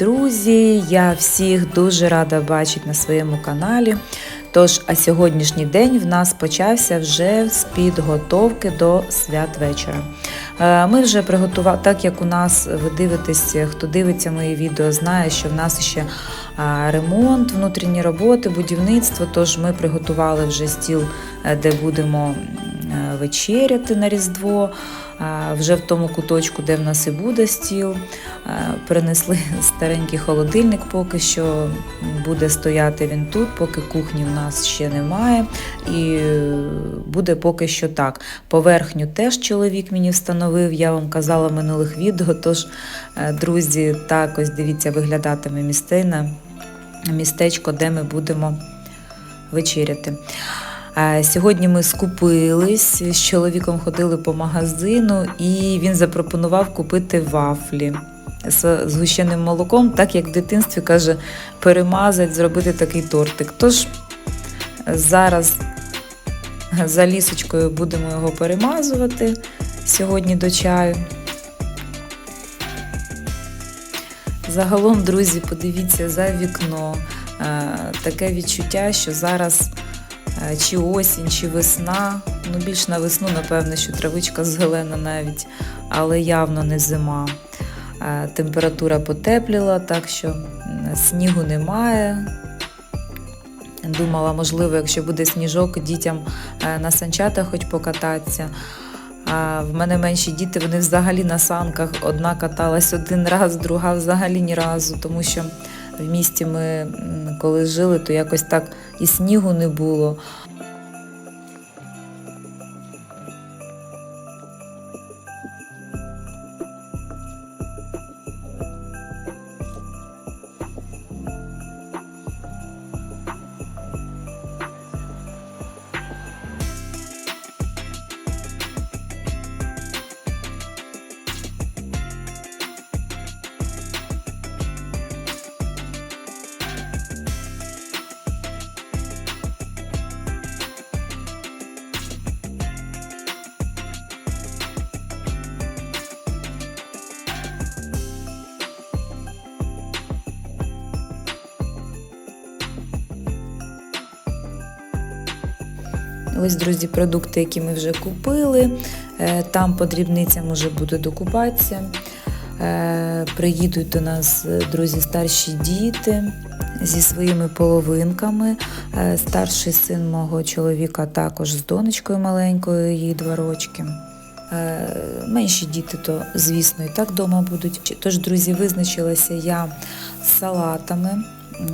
Друзі! Я всіх дуже рада бачити на своєму каналі. Тож, а сьогоднішній день в нас почався вже з підготовки до святвечора. Е, Ми вже приготували, так як у нас ви дивитесь, хто дивиться мої відео, знає, що в нас ще ремонт, внутрішні роботи, будівництво. Тож ми приготували вже стіл, е, де будемо вечеряти на Різдво. Вже в тому куточку, де в нас і буде стіл, принесли старенький холодильник, поки що буде стояти він тут, поки кухні в нас ще немає. І е, буде поки що так. Поверхню теж чоловік мені встановив, я вам казала в минулих відео. Тож, е, друзі, так ось дивіться, виглядатиме містина, містечко, де ми будемо вечеряти. Сьогодні ми скупились з чоловіком ходили по магазину, і він запропонував купити вафлі з згущеним молоком, так як в дитинстві каже, перемазати, зробити такий тортик. Тож зараз за лісочкою будемо його перемазувати сьогодні до чаю. Загалом, друзі, подивіться за вікно. Таке відчуття, що зараз чи осінь, чи весна. Ну, більш на весну, напевно, що травичка зелена навіть, але явно не зима. Е, Температура потепліла, так що снігу немає. Думала, можливо, якщо буде сніжок, дітям е, на санчатах хоч покататися. А в мене менші діти, вони взагалі на санках. Одна каталась один раз, друга взагалі ні разу, тому що в місті ми коли жили, то якось так і снігу не було. Ось, друзі, продукти, які ми вже купили. Е, Там по дрібницям вже буду докупатися. Е, Приїдуть до нас, е, друзі, старші діти зі своїми половинками. Старший син мого чоловіка також з донечкою маленькою, їй два рочки. Менші діти, то, звісно, і так вдома будуть. Тож, друзі, визначилася я з салатами,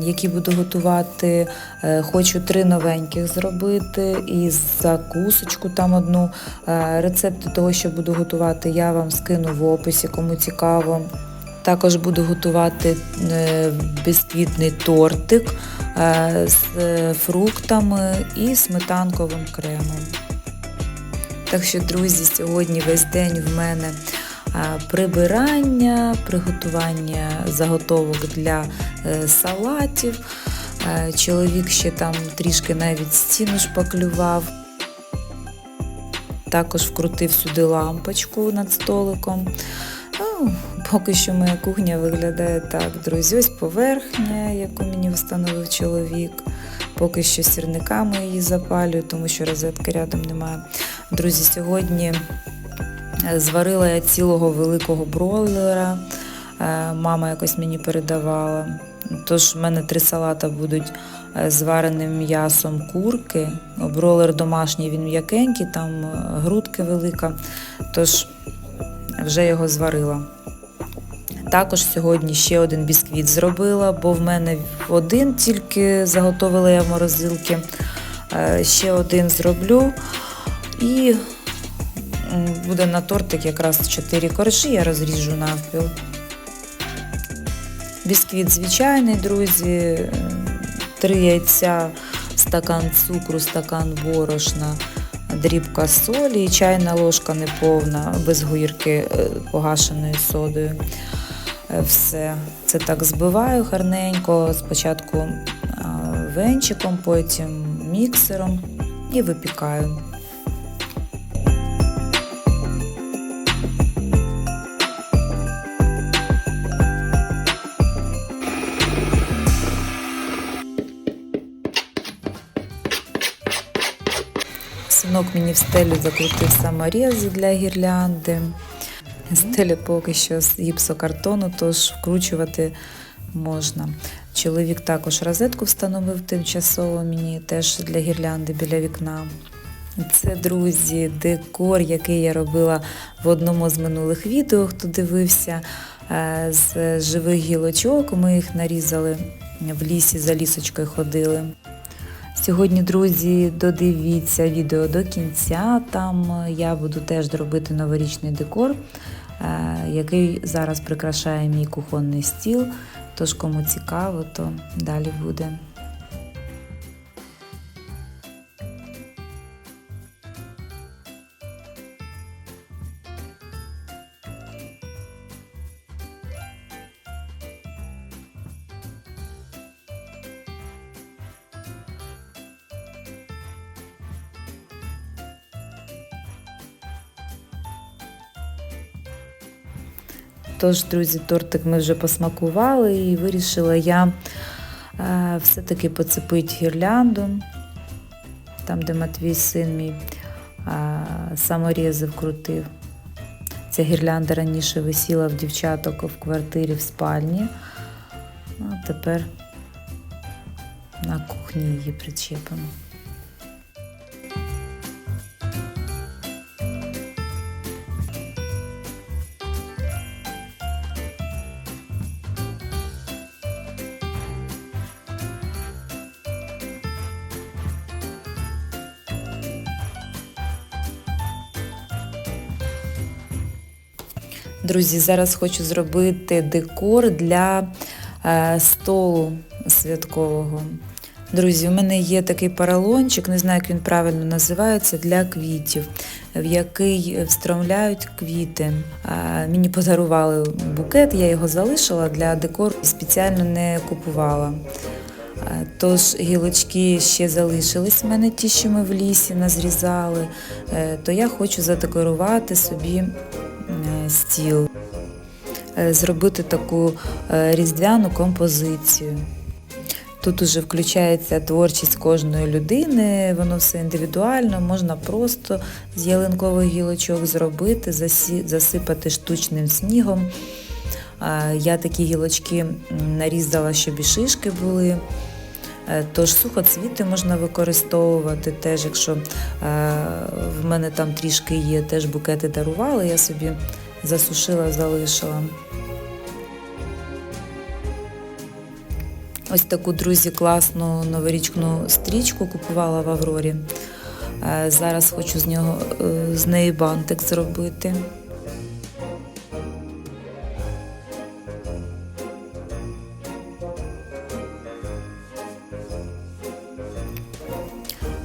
які буду готувати. Е, Хочу три новеньких зробити і закусочку там одну. Е, Рецепти того, що буду готувати, я вам скину в описі, кому цікаво. Також буду готувати е, бісквітний тортик з фруктами і сметанковим кремом. Так що, друзі, сьогодні весь день в мене прибирання, приготування заготовок для е, салатів. Е, Чоловік ще там трішки навіть стіну шпаклював. Також вкрутив сюди лампочку над столиком. Ну, поки що моя кухня виглядає так, друзі. Ось поверхня, яку мені встановив чоловік. Поки що сірниками її запалюю, тому що розетки рядом немає. Друзі, сьогодні е, зварила я цілого великого бройлера. Е, Мама якось мені передавала. Тож в мене три салата будуть е, з вареним м'ясом курки. Бройлер домашній, він м'якенький, там е, грудки велика. Тож вже його зварила. Також сьогодні ще один бісквіт зробила, бо в мене один тільки заготовила я в морозилки. Ще один зроблю. І буде на тортик якраз 4 коржі, я розріжу навпіл. Бісквіт звичайний, друзі. е, Три яйця, стакан цукру, стакан борошна, дрібка солі, і чайна ложка неповна, без гірки е, погашеною содою. Е, Все це так збиваю гарненько. Спочатку венчиком, потім міксером і випікаю. Мені в стелю закрутив саморези для гірлянди. Стеля поки що з гіпсокартону, тож вкручувати можна. Чоловік також розетку встановив тимчасово мені теж для гірлянди біля вікна. Це, друзі, декор, який я робила в одному з минулих відео, хто дивився е, з живих гілочок. Ми їх нарізали в лісі, за лісочкою ходили. Сьогодні, друзі, додивіться відео до кінця. Там я буду теж робити новорічний декор, е, який зараз прикрашає мій кухонний стіл. Тож, кому цікаво, то далі буде. Тож, друзі, тортик ми вже посмакували і вирішила я е, все-таки поцепити гірлянду, там, де Матвій син мій е, саморізи вкрутив. Ця гірлянда раніше висіла в дівчаток в квартирі в спальні, а тепер на кухні її причепимо. Друзі, зараз хочу зробити декор для е, столу святкового. Друзі, у мене є такий поролончик, не знаю, як він правильно називається, для квітів, в який встромляють квіти. Е, мені подарували букет, я його залишила для декору і спеціально не купувала. Е, Тож гілочки ще залишились в мене ті, що ми в лісі назрізали, то я хочу задекорувати собі стіл, Е, зробити таку е, різдвяну композицію. Тут уже включається творчість кожної людини, воно все індивідуально, можна просто з ялинкових гілочок зробити, засипати штучним снігом. Я такі гілочки нарізала, щоб і шишки були. Е, Тож сухоцвіти можна використовувати, теж якщо в мене там трішки є, теж букети дарували, я собі засушила, залишила. Ось таку, друзі, класну новорічну стрічку купувала в Аврорі. Е, Зараз хочу з нього е, з неї бантик зробити.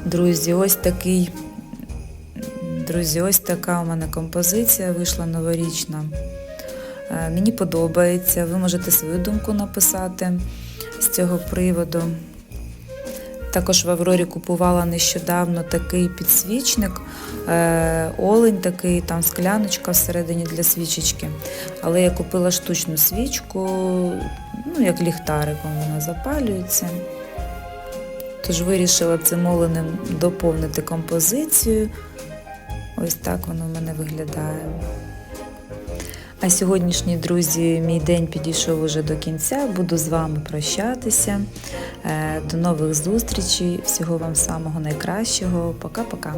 Друзі, ось такий. Друзі, ось така у мене композиція вийшла новорічна. Е, Мені подобається. Ви можете свою думку написати з цього приводу. Також в Аврорі купувала нещодавно такий підсвічник, е, олень такий, там скляночка всередині для свічечки. Але я купила штучну свічку, ну як ліхтариком вона запалюється. Тож вирішила цим оленем доповнити композицію. Ось так воно в мене виглядає. А сьогоднішні друзі, мій день підійшов уже до кінця. Буду з вами прощатися. Е, До нових зустрічей. Всього вам самого найкращого. Пока-пока.